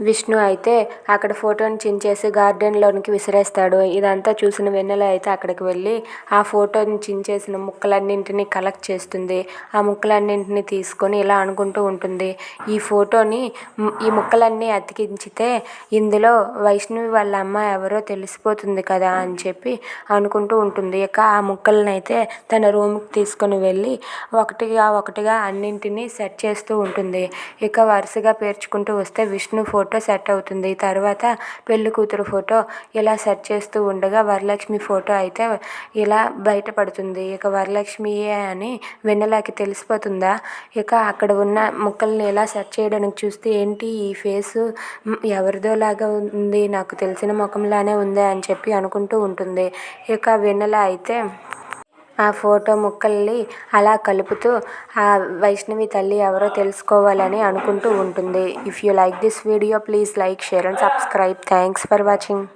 విష్ణు అయితే అక్కడ ఫోటోని చించేసి గార్డెన్లోనికి విసిరేస్తాడు. ఇదంతా చూసిన వెన్నెల అయితే అక్కడికి వెళ్ళి ఆ ఫోటోని చించేసిన ముక్కలన్నింటినీ కలెక్ట్ చేస్తుంది. ఆ ముక్కలన్నింటినీ తీసుకొని ఇలా అనుకుంటూ ఉంటుంది. ఈ ఫోటోని ఈ ముక్కలన్నీ అతికించితే ఇందులో వైష్ణవి వాళ్ళ అమ్మ ఎవరో తెలిసిపోతుంది కదా అని చెప్పి అనుకుంటూ ఉంటుంది. ఇక ఆ ముక్కలను అయితే తన రూమ్కి తీసుకొని వెళ్ళి ఒకటిగా ఒకటిగా అన్నింటినీ సెట్ చేస్తూ ఉంటుంది. ఇక వరుసగా పేర్చుకుంటూ వస్తే విష్ణు ఫోటో ఫోటో సెట్ అవుతుంది. తర్వాత పెళ్ళి కూతురు ఫోటో ఇలా సెట్ చేస్తూ ఉండగా వరలక్ష్మి ఫోటో అయితే ఇలా బయటపడుతుంది ఇక వరలక్ష్మియే అని వెన్నెలకి తెలిసిపోతుందా? ఇక అక్కడ ఉన్న ముక్కల్ని ఇలా సెట్ చేయడానికి చూస్తే ఏంటి ఈ ఫేసు? ఎవరిదో లాగా ఉంది? నాకు తెలిసిన ముఖంలానే ఉంది? అని చెప్పి అనుకుంటూ ఉంటుంది. ఇక వెన్నెల అయితే ఆ ఫోటో ముక్కల్ని అలా కలుపుతూ ఆ వైష్ణవి తల్లి ఎవరో తెలుసుకోవాలని అనుకుంటూ ఉంటుంది. If you like this video please like share and subscribe thanks for watching